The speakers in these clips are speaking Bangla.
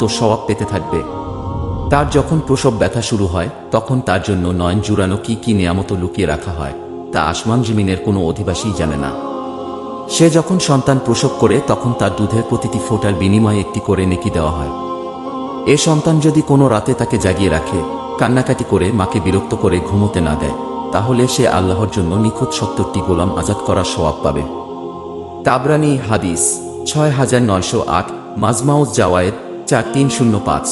তো স্বভাব পেতে থাকবে। তার যখন প্রসব ব্যথা শুরু হয়, তখন তার জন্য নয়ন জুড়ানো কি কি নিয়ামত লুকিয়ে রাখা হয়, তা আসমান জমিনের কোনো অধিবাসীই জানে না। সে যখন সন্তান প্রসব করে, তখন তার দুধের প্রতিটি ফোটার বিনিময়ে একটি করে নেকি দেওয়া হয়। এ সন্তান যদি কোনো রাতে তাকে জাগিয়ে রাখে, কান্নাকাটি করে মাকে বিরক্ত করে ঘুমোতে না দেয়, তাহলে সে আল্লাহর জন্য নিখুঁত সত্তরটি গোলাম আজাদ করার স্বভাব পাবে। তাবরানি হাদিস, ছয় হাজার নয়শো আট, মাজমাউজ জাওয়ায়েদ চার তিন শূন্য পাঁচ।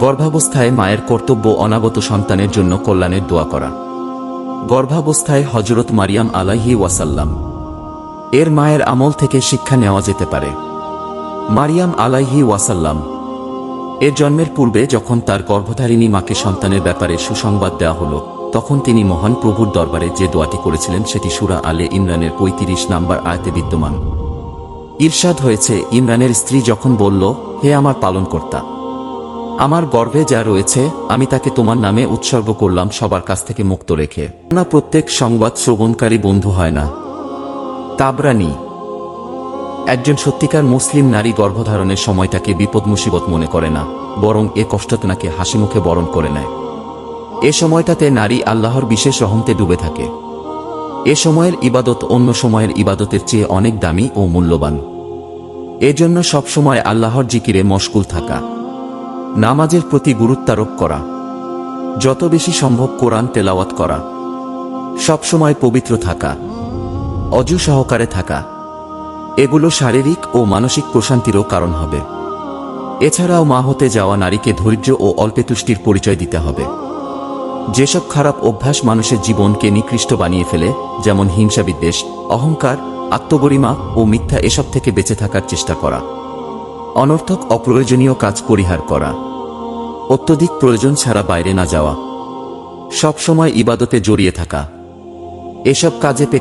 গর্ভাবস্থায় মায়ের কর্তব্য অনাগত সন্তানের জন্য কল্যাণের দোয়া করা। গর্ভাবস্থায় হজরত মারিয়াম আলাহি ওয়াসাল্লাম। এর মায়ের আমল থেকে শিক্ষা নেওয়া যেতে পারে। মারিয়াম আলাইহি ওয়াসাল্লাম এর জন্মের পূর্বে যখন তার গর্ভধারিণী মাকে সন্তানের ব্যাপারে সুসংবাদ দেওয়া হলো, তখন তিনি মহান প্রভুর দরবারে যে দোয়াটি করেছিলেন সেটি সুরা আলে ইমরানের পঁয়ত্রিশ নাম্বার আয়তে বিদ্যমান। ঈর্ষাদ হয়েছে, ইমরানের স্ত্রী যখন বলল হে আমার পালনকর্তা, আমার গর্ভে যা রয়েছে, আমি তাকে তোমার নামে উৎসর্গ করলাম সবার কাছ থেকে মুক্ত রেখে। না প্রত্যেক সংবাদ শ্রবণকারী বন্ধু হয় না। তাবরানি, একজন সত্যিকার মুসলিম নারী গর্ভধারণের সময়টাকে বিপদ মুসিবত মনে করে না, বরং এ কষ্টতনাকে হাসি মুখে বরণ করে নেয়। এ সময়টাতে নারী আল্লাহর বিশেষ রহমতে ডুবে থাকে। এ সময়ের ইবাদত অন্য সময়ের ইবাদতের চেয়ে অনেক দামি ও মূল্যবান। এজন্য সবসময় আল্লাহর জিকিরে মশগুল থাকা। নামাজের প্রতি গুরুত্বারোপ করা। যত বেশি সম্ভব কোরআন তেলাওয়াত করা। সবসময় পবিত্র থাকা। অজু সহকারে থাকা। এগুলো শারীরিক ও মানসিক প্রশান্তিরও কারণ হবে। এছাড়াও মা হতে যাওয়া নারীকে ধৈর্য ও অল্পে তুষ্টির পরিচয় দিতে হবে। যেসব খারাপ অভ্যাস মানুষের জীবনকে নিকৃষ্ট বানিয়ে ফেলে, যেমন হিংসা বিদ্বেষ অহংকার আত্মগরিমা ও মিথ্যা এসব থেকে বেঁচে থাকার চেষ্টা করা। অনর্থক অপ্রয়োজনীয় কাজ পরিহার করা। অত্যধিক প্রয়োজন ছাড়া বাইরে না যাওয়া। সবসময় ইবাদতে জড়িয়ে থাকা। এসব কাজে পেটে